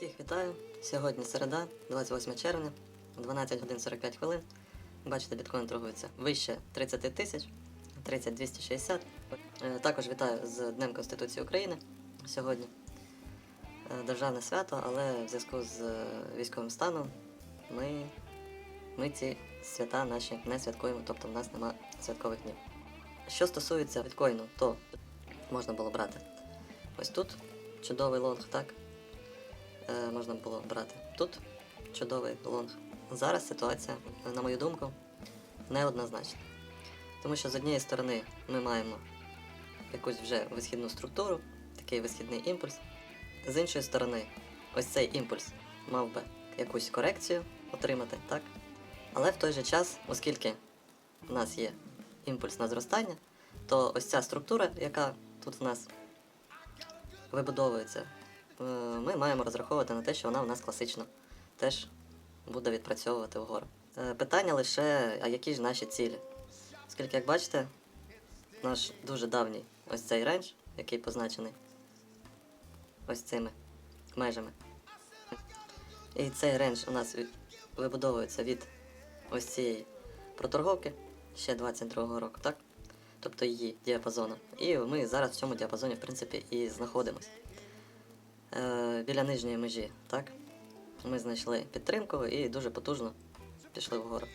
Всіх вітаю! Сьогодні середа, 28 червня, 12 годин 45 хвилин. Бачите, біткоін торгується вище 30 тисяч, 30 260. Е, Також вітаю з Днем Конституції України сьогодні. Е, Державне свято, але в зв'язку з е, військовим станом ми, ми ці свята наші не святкуємо, тобто в нас нема святкових днів. Що стосується біткоїну, то можна було брати ось тут чудовий лонг, так? Е, можна було брати. Тут чудовий лонг. Зараз ситуація, на мою думку, неоднозначна. Тому що з однієї сторони ми маємо якусь вже висхідну структуру, такий висхідний імпульс. З іншої сторони, ось цей імпульс мав би якусь корекцію отримати, так? Але в той же час, оскільки в нас є імпульс на зростання, то ось ця структура, яка тут в нас вибудовується, ми маємо розраховувати на те, що вона у нас класично теж буде відпрацьовувати вгору. Е, Питання лише, а які ж наші цілі? Оскільки, як бачите, наш дуже давній ось цей рейндж, який позначений ось цими межами. І цей рейндж у нас вибудовується від ось цієї проторговки ще 22-го року, так? Тобто її діапазону. І ми зараз в цьому діапазоні, в принципі, і знаходимося. Е, біля нижньої межі, так? Ми знайшли підтримку і дуже потужно пішли вгору.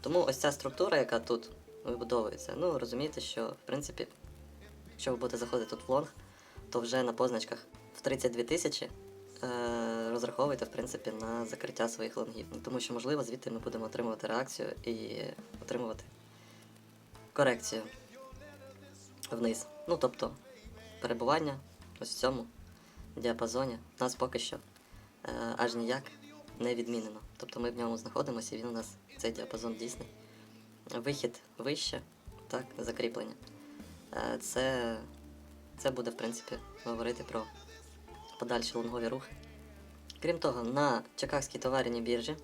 Тому ось ця структура, яка тут вибудовується, ну розумієте, що в принципі, якщо ви будете заходити тут в лонг, то вже на позначках в 32 тисячі е, розраховуйте в принципі на закриття своїх лонгів. Ну, Тому що, можливо, звідти ми будемо отримувати реакцію і отримувати корекцію вниз. Ну тобто перебування ось в цьому діапазоні нас поки що е, аж ніяк не відмінено. Тобто ми в ньому знаходимося і він у нас цей діапазон дійсний. Вихід вище, так, закріплення. Е, це, це буде, в принципі, говорити про подальші лонгові рухи. Крім того, на Чикагській товарній біржі,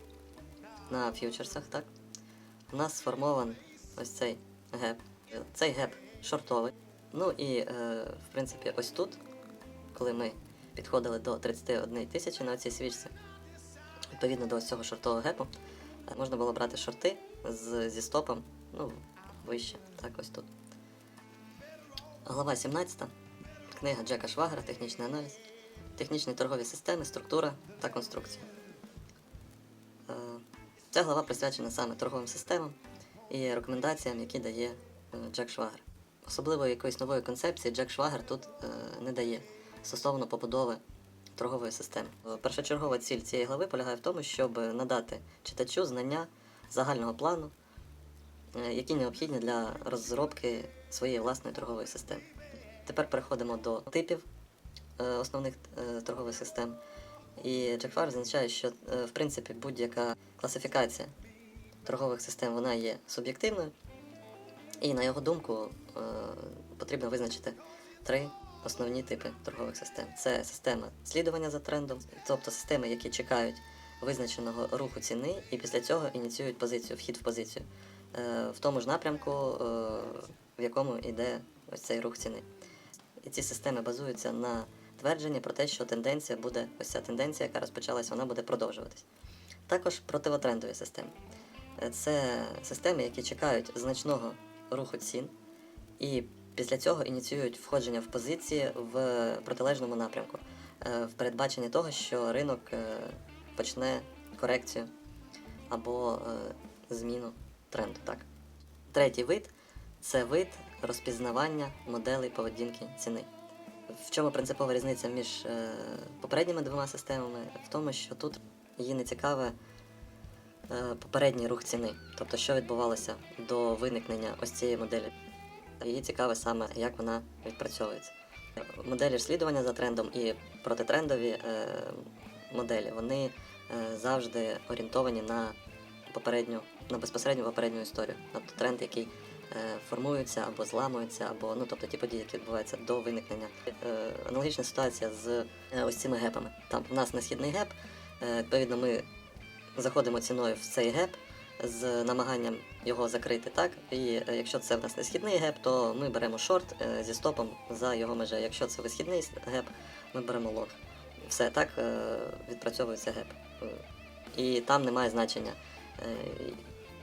на ф'ючерсах, так, у нас сформований ось цей геп. Цей геп шортовий. Ну і, е, в принципі, ось тут, коли ми підходили до 31 тисячі на цій свічці, відповідно до цього шортового гепу, е, можна було брати шорти з, зі стопом, ну, вище, так ось тут. Глава 17. Книга Джека Швагера Технічний аналіз. Технічні торгові системи, структура та конструкція. Е, Ця глава присвячена саме торговим системам і рекомендаціям, які дає е, Джек Швагер. Особливо якоїсь нової концепції Джек Швагер тут не дає стосовно побудови торгової системи. Е, Першочергова ціль цієї глави полягає в тому, щоб надати читачу знання загального плану, е, які необхідні для розробки своєї власної торгової системи. Тепер переходимо до типів е, основних торгових систем. І Джек Швагер зазначає, що в принципі будь-яка класифікація торгових систем вона є суб'єктивною. І на його думку потрібно визначити три основні типи торгових систем: це система слідування за трендом, тобто системи, які чекають визначеного руху ціни, і після цього ініціюють позицію, вхід в позицію е, в тому ж напрямку, е, в якому йде ось цей рух ціни. І ці системи базуються на твердженні про те, що тенденція буде, ось ця тенденція, яка розпочалась, вона буде продовжуватись. Також противотрендові системи. Е, Це системи, які чекають значного руху цін, і після цього ініціюють входження в позиції в протилежному напрямку, е, в передбаченні того, що ринок е, почне корекцію або е, зміну тренду. Так. Третій вид це вид розпізнавання моделей поведінки ціни. В чому принципова різниця між попередніми двома системами? В тому, що тут її не цікаве попередній рух ціни, тобто що відбувалося до виникнення ось цієї моделі. Її цікаве саме, як вона відпрацьовується. Моделі слідування за трендом і протитрендові е, моделі вони е, завжди орієнтовані на попередню, на безпосередню попередню історію, тобто тренд, який е, формується або зламується, або ну тобто ті події, які відбуваються до виникнення. Аналогічна ситуація з ось цими гепами. Там у нас несхідний геп, е, відповідно, ми заходимо ціною в цей геп з намаганням його закрити, так? І е, якщо це в нас не східний геп, то ми беремо шорт е, зі стопом за його межею. Якщо це висхідний геп, ми беремо лонг. все так е, відпрацьовується геп. І там немає значення,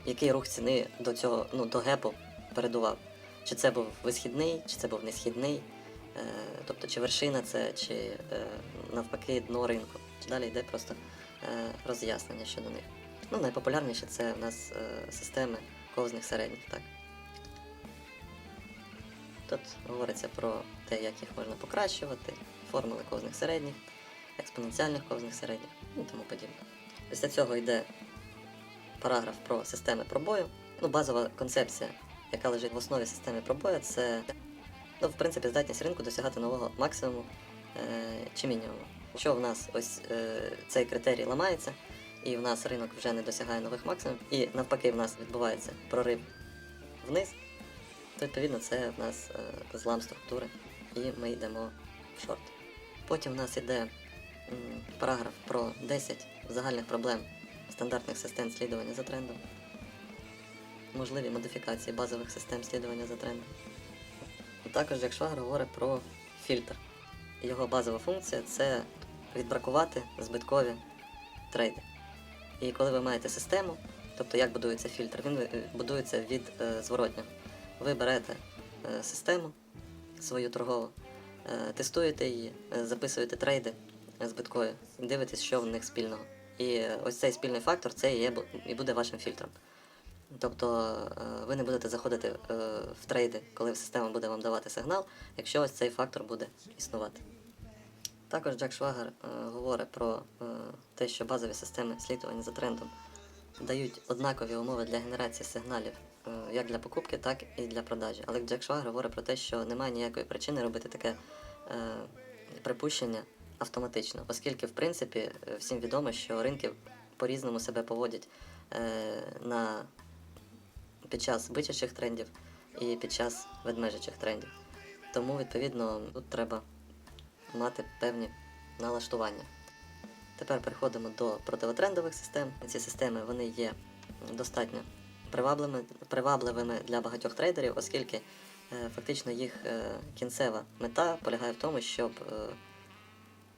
який рух ціни до цього, ну, до гепу передував. Чи це був висхідний, чи це був несхідний, тобто чи вершина це, чи навпаки дно ринку. Далі йде просто роз'яснення щодо них. Ну, найпопулярніше це у нас е, системи ковзних середніх, так. Тут говориться про те, як їх можна покращувати, формули ковзних середніх, експоненціальних ковзних середніх і тому подібне. Після цього йде параграф про системи пробою. Ну, базова концепція, яка лежить в основі системи пробою, це ну, в принципі здатність ринку досягати нового максимуму е, чи мінімуму. Якщо в нас ось е, цей критерій ламається, і в нас ринок вже не досягає нових максимумів, і навпаки, в нас відбувається прорив вниз, то відповідно це в нас е, злам структури, і ми йдемо в шорт. Потім в нас йде м, параграф про 10 загальних проблем стандартних систем слідування за трендом, можливі модифікації базових систем слідування за трендом. Також Джек Швагер говорить про фільтр. Його базова функція це відбракувати збиткові трейди. І коли ви маєте систему, тобто як будується фільтр, він е, будується від е, зворотнього. Ви берете е, систему свою торгову, тестуєте її, записуєте трейди збиткові, і дивитесь, що в них спільного. І ось цей спільний фактор це є, і буде вашим фільтром. Тобто ви не будете заходити в трейди, коли система буде вам давати сигнал, якщо ось цей фактор буде існувати. Також Джек Швагер е, говорить про е, те, що базові системи слідування за трендом дають однакові умови для генерації сигналів е, як для покупки, так і для продажі. Але Джек Швагер говорить про те, що немає ніякої причини робити таке е, припущення автоматично, оскільки, в принципі, е, всім відомо, що ринки по-різному себе поводять е, на, під час бичачих трендів і під час ведмежачих трендів. Тому, відповідно, тут треба мати певні налаштування. Тепер переходимо до противотрендових систем. Ці системи вони є достатньо привабливими, для багатьох трейдерів, оскільки е, фактично їх е, кінцева мета полягає в тому, щоб е,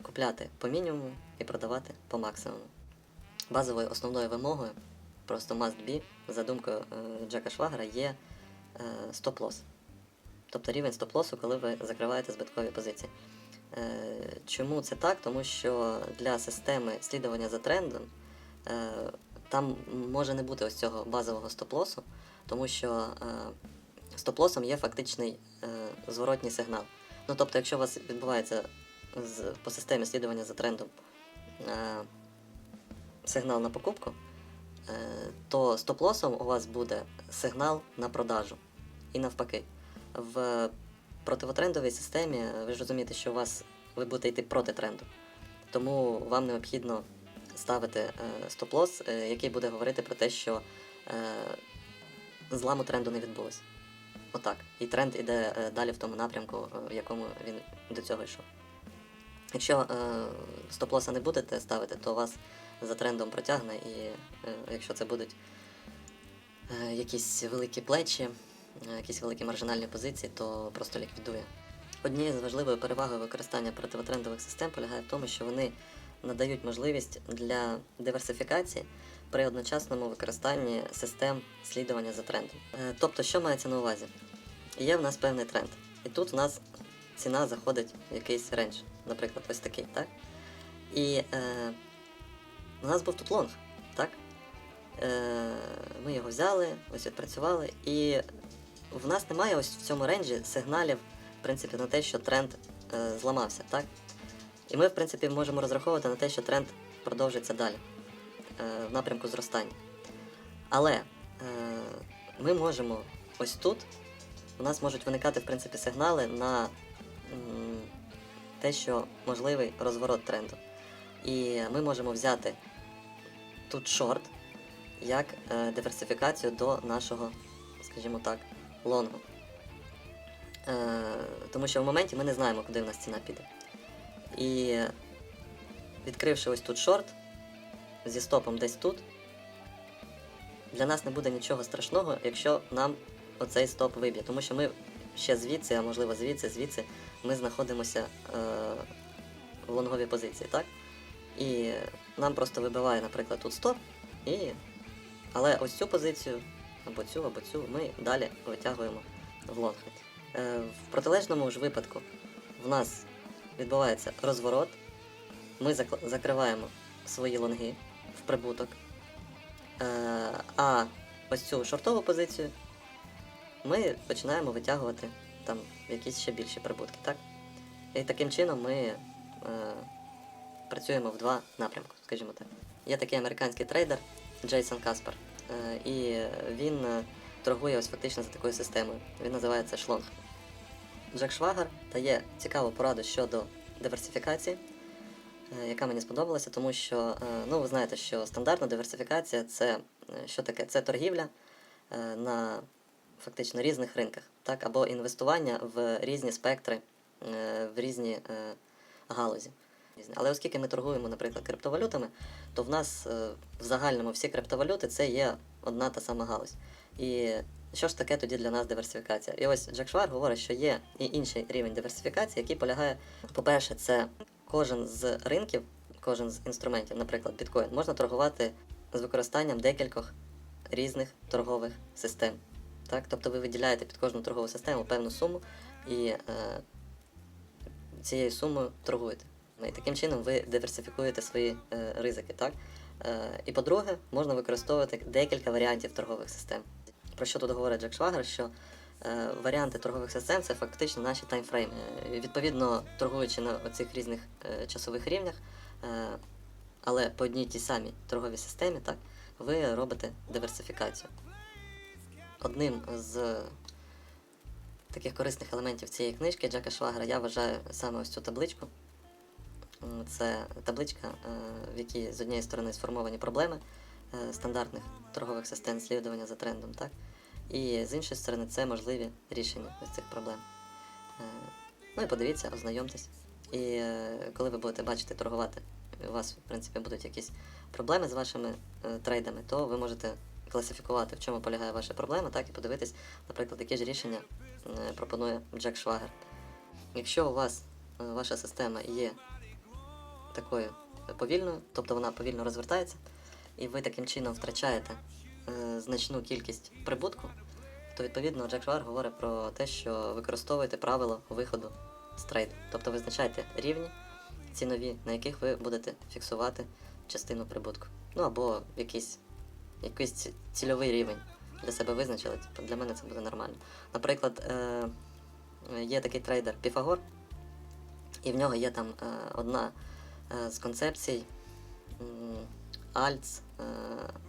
купляти по мінімуму і продавати по максимуму. Базовою основною вимогою, просто must be, за думкою Джека Швагера, є стоп-лосс. Тобто рівень стоп-лосу, коли ви закриваєте збиткові позиції. Е, Чому це так? Тому що для системи слідування за трендом е, там може не бути ось цього базового стоп-лосу, тому що е, стоп-лосом є фактичний зворотній сигнал. Ну тобто, якщо у вас відбувається по системі слідування за трендом сигнал на покупку, то стоп-лосом у вас буде сигнал на продажу. І навпаки. В противотрендовій системі е, ви ж розумієте, що у вас ви будете йти проти тренду. Тому вам необхідно ставити е, стоп-лосс, е, який буде говорити про те, що зламу тренду не відбулося. Отак. І тренд іде далі в тому напрямку, в якому він до цього йшов. Якщо стоп-лоса не будете ставити, то вас за трендом протягне, і якщо це будуть якісь великі плечі, якісь великі маржинальні позиції, то просто ліквідує. Однією з важливою перевагою використання противотрендових систем полягає в тому, що вони надають можливість для диверсифікації при одночасному використанні систем слідування за трендом. Е, Тобто, що мається на увазі? Є в нас певний тренд, і тут в нас ціна заходить в якийсь рендж, наприклад, ось такий, так? І е, у нас був тут лонг, так? Е, ми його взяли, ось відпрацювали, і в нас немає ось в цьому ренджі сигналів, в принципі, на те, що тренд е, зламався, так? І ми, в принципі, можемо розраховувати на те, що тренд продовжиться далі е, в напрямку зростання. Але е, ми можемо ось тут, у нас можуть виникати, в принципі, сигнали на м, те, що можливий розворот тренду. І ми можемо взяти тут шорт як е, диверсифікацію до нашого, скажімо так, лонгу. Е, тому що в моменті ми не знаємо, куди в нас ціна піде. І відкривши ось тут шорт зі стопом десь тут, для нас не буде нічого страшного, якщо нам оцей стоп виб'є. Тому що ми ще звідси, а можливо звідси, звідси, ми знаходимося е, в лонговій позиції, так? І нам просто вибиває, наприклад, тут стоп, і... але ось цю позицію, або цю, або цю, ми далі витягуємо в лонг. Е, в протилежному ж випадку в нас відбувається розворот, ми закриваємо свої лонги в прибуток. Е, а ось цю шортову позицію ми починаємо витягувати там якісь ще більші прибутки, так? І таким чином ми е, працюємо в два напрямки, скажімо так. Є такий американський трейдер Джейсон Каспер, і він е, торгує ось фактично за такою системою. Він називається шлонг. Джек Швагар дає цікаву пораду щодо диверсифікації, е, яка мені сподобалася, тому що е, ну, ви знаєте, що стандартна диверсифікація це е, що таке? Це торгівля е, на фактично різних ринках, так? або інвестування в різні спектри, е, в різні е, галузі. Але оскільки ми торгуємо, наприклад, криптовалютами, то в нас е, в загальному всі криптовалюти це є одна та сама галузь. І що ж таке тоді для нас диверсифікація? І ось Джек Швар говорить, що є і інший рівень диверсифікації, який полягає, по-перше, це кожен з ринків, кожен з інструментів, наприклад, біткоін, можна торгувати з використанням декількох різних торгових систем. Так? Тобто ви виділяєте під кожну торгову систему певну суму і е, цією сумою торгуєте. Ну, І таким чином ви диверсифікуєте свої е, ризики. Так? Е, і по-друге, можна використовувати декілька варіантів торгових систем. Про що тут говорить Джек Швагер, що е, варіанти торгових систем це фактично наші таймфрейми. Е, відповідно, торгуючи на оцих різних е, часових рівнях, е, але по одній тій самій торговій системі, так, ви робите диверсифікацію. Одним з таких корисних елементів цієї книжки Джека Швагера я вважаю саме ось цю табличку. Це табличка, е, в якій з однієї сторони сформовані проблеми е, стандартних торгових систем слідування за трендом, так? І з іншої сторони, це можливі рішення ось цих проблем. Е, Ну і подивіться, ознайомтесь. І коли ви будете бачити торгувати, у вас, в принципі, будуть якісь проблеми з вашими трейдами, то ви можете класифікувати, в чому полягає ваша проблема, так, і подивитись, наприклад, які ж рішення пропонує Джек Швагер. Якщо у вас ваша система є такою повільною, тобто вона повільно розвертається, і ви таким чином втрачаєте е, значну кількість прибутку, то відповідно Джек Швар говорить про те, що використовуєте правило виходу з трейду. Тобто визначайте рівні цінові, на яких ви будете фіксувати частину прибутку. Ну або якийсь, якийсь цільовий рівень для себе визначили. Типу, для мене це буде нормально. Наприклад, е, є такий трейдер Піфагор, і в нього є там е, одна з концепцій Альц, е,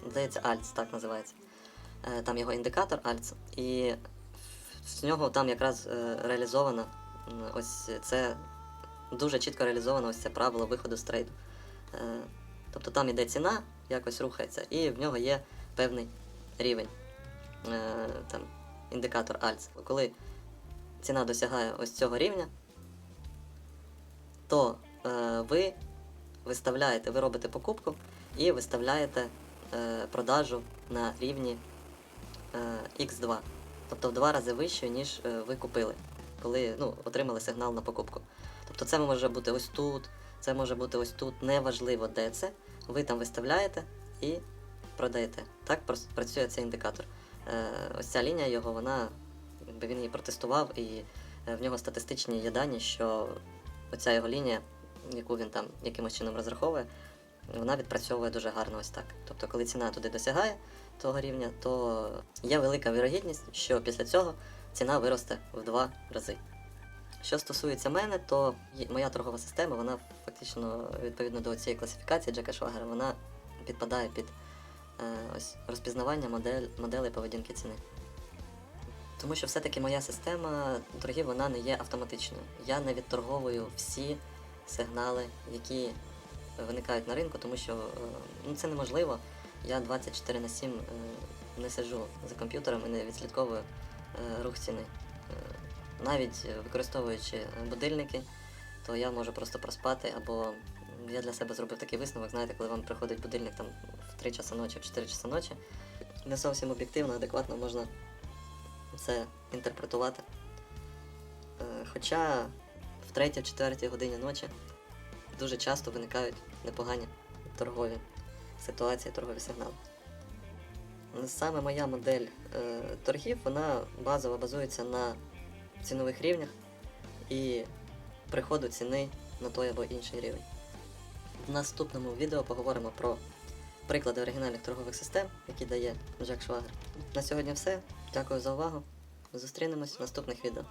здається, Альц так називається. Е, Там його індикатор Альц, і в нього там якраз е, реалізовано ось це дуже чітко реалізовано ось це правило виходу з трейду. Е, Тобто там іде ціна, якось рухається, і в нього є певний рівень. Е, Там індикатор Альц. Коли ціна досягає ось цього рівня, то е, ви виставляєте, ви робите покупку і виставляєте е, продажу на рівні е, X2. Тобто в два рази вище, ніж е, ви купили, коли ну, отримали сигнал на покупку. Тобто це може бути ось тут, це може бути ось тут, неважливо де це. Ви там виставляєте і продаєте. Так працює цей індикатор. Е, ось ця лінія його, вона, він її протестував, і е, в нього статистичні є дані, що оця його лінія, яку він там якимось чином розраховує, вона відпрацьовує дуже гарно ось так. Тобто, коли ціна туди досягає того рівня, то є велика вірогідність, що після цього ціна виросте в два рази. Що стосується мене, то моя торгова система, вона фактично відповідно до цієї класифікації Джека Швагера, вона підпадає під е, ось розпізнавання модель, моделей поведінки ціни. Тому що все-таки моя система торгів вона не є автоматичною. Я не відторговую всі сигнали, які виникають на ринку, тому що е, ну, це неможливо. Я 24 на 7 е, не сиджу за комп'ютером і не відслідковую е, рух ціни. Навіть використовуючи будильники, то я можу просто проспати, або я для себе зробив такий висновок, знаєте, коли вам приходить будильник там в 3 часа ночі, в 4 часа ночі, не зовсім об'єктивно, адекватно можна це інтерпретувати. Хоча в 3-4 годині ночі дуже часто виникають непогані торгові ситуації, торгові сигнали. Саме моя модель е, торгів, вона базово базується на цінових рівнях і приходу ціни на той або інший рівень. В наступному відео поговоримо про приклади оригінальних торгових систем, які дає Джек Швагер. На сьогодні все. Дякую за увагу. Зустрінемось в наступних відео.